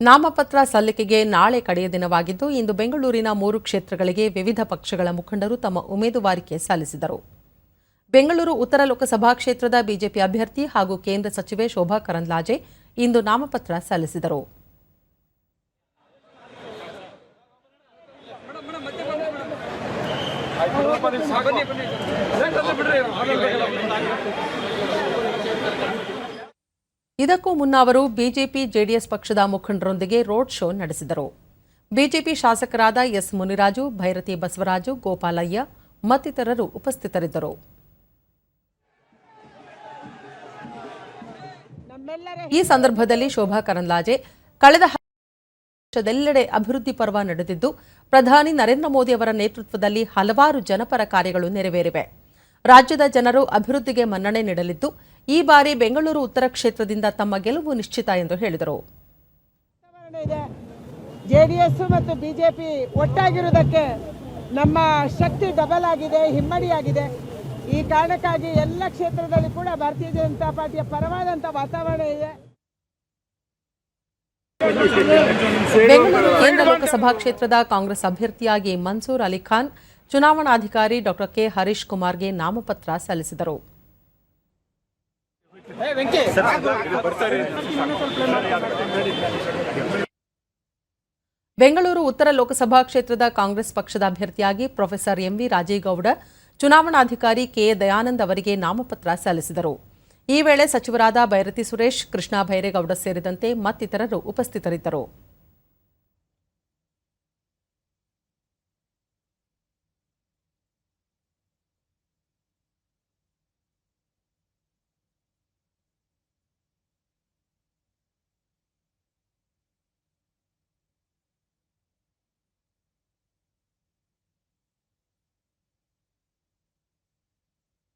ನಾಮಪತ್ರ ಸಲ್ಲಿಕೆಗೆ ನಾಳೆ ಕಡೆಯ ದಿನವಾಗಿದ್ದು, ಇಂದು ಬೆಂಗಳೂರಿನ ಮೂರು ಕ್ಷೇತ್ರಗಳಿಗೆ ವಿವಿಧ ಪಕ್ಷಗಳ ಮುಖಂಡರು ತಮ್ಮ ಉಮೇದುವಾರಿಕೆ ಸಲ್ಲಿಸಿದರು. ಬೆಂಗಳೂರು ಉತ್ತರ ಲೋಕಸಭಾ ಕ್ಷೇತ್ರದ ಬಿಜೆಪಿ ಅಭ್ಯರ್ಥಿ ಹಾಗೂ ಕೇಂದ್ರ ಸಚಿವೆ ಶೋಭಾ ಕರಂದ್ಲಾಜೆ ಇಂದು ನಾಮಪತ್ರ ಸಲ್ಲಿಸಿದರು. ಇದಕ್ಕೂ ಮುನ್ನ ಅವರು ಬಿಜೆಪಿ ಜೆಡಿಎಸ್ ಪಕ್ಷದ ಮುಖಂಡರೊಂದಿಗೆ ರೋಡ್ ಶೋ ನಡೆಸಿದರು. ಬಿಜೆಪಿ ಶಾಸಕರಾದ ಎಸ್ ಮುನಿರಾಜು, ಭೈರತಿ ಬಸವರಾಜು, ಗೋಪಾಲಯ್ಯ ಮತ್ತಿತರರು ಉಪಸ್ಥಿತರಿದ್ದರು. ಈ ಸಂದರ್ಭದಲ್ಲಿ ಶೋಭಾ ಕರಂದ್ಲಾಜೆ, ಕಳೆದ ದೇಶದೆಲ್ಲೆಡೆ ಅಭಿವೃದ್ಧಿ ಪರ್ವ ನಡೆದಿದ್ದು, ಪ್ರಧಾನಿ ನರೇಂದ್ರ ಮೋದಿ ಅವರ ನೇತೃತ್ವದಲ್ಲಿ ಹಲವಾರು ಜನಪರ ಕಾರ್ಯಗಳು ನೆರವೇರಿವೆ. ರಾಜ್ಯದ ಜನರು ಅಭಿವೃದ್ಧಿಗೆ ಮನ್ನಣೆ ನೀಡಲಿದ್ದು ಈ ಬಾರಿ ಬೆಂಗಳೂರು ಉತ್ತರ ಕ್ಷೇತ್ರದಿಂದ ತಮ್ಮ ಗೆಲುವು ನಿಶ್ಚಿತ ಎಂದು ಹೇಳಿದರು. ಜೆಡಿಎಸ್ ಮತ್ತು ಬಿಜೆಪಿ ಒಟ್ಟಾಗಿರುವುದಕ್ಕೆ ನಮ್ಮ ಶಕ್ತಿ ಡಬಲ್ ಆಗಿದೆ ಹಿಮ್ಮಡಿಯಾಗಿದೆ. ಈ ಕಾರಣಕ್ಕಾಗಿ ಎಲ್ಲ ಕ್ಷೇತ್ರದಲ್ಲಿ ಕೂಡ ಭಾರತೀಯ ಜನತಾ ಪಾರ್ಟಿಯ ಪರವಾದಂಥ ವಾತಾವರಣ ಇದೆ. ಬೆಂಗಳೂರು ಕೇಂದ್ರ ಲೋಕಸಭಾ ಕ್ಷೇತ್ರದ ಕಾಂಗ್ರೆಸ್ ಅಭ್ಯರ್ಥಿಯಾಗಿ ಮನ್ಸೂರ್ ಅಲಿಖಾನ್ ಚುನಾವಣಾಧಿಕಾರಿ ಡಾಕ್ಟರ್ ಕೆ ಹರೀಶ್ ಕುಮಾರ್ಗೆ ನಾಮಪತ್ರ ಸಲ್ಲಿಸಿದರು. ಬೆಂಗಳೂರು ಉತ್ತರ ಲೋಕಸಭಾ ಕ್ಷೇತ್ರದ ಕಾಂಗ್ರೆಸ್ ಪಕ್ಷದ ಅಭ್ಯರ್ಥಿಯಾಗಿ ಪ್ರೊಫೆಸರ್ ಎಂವಿ ರಾಜೇಗೌಡ ಚುನಾವಣಾಧಿಕಾರಿ ಕೆ ದಯಾನಂದ್ ಅವರಿಗೆ ನಾಮಪತ್ರ ಸಲ್ಲಿಸಿದರು. ಈ ವೇಳೆ ಸಚಿವರಾದ ಬೈರತಿ ಸುರೇಶ್ ಕೃಷ್ಣ ಭೈರೇಗೌಡ ಸೇರಿದಂತೆ ಮತ್ತಿತರರು ಉಪಸ್ಥಿತರಿದ್ದರು.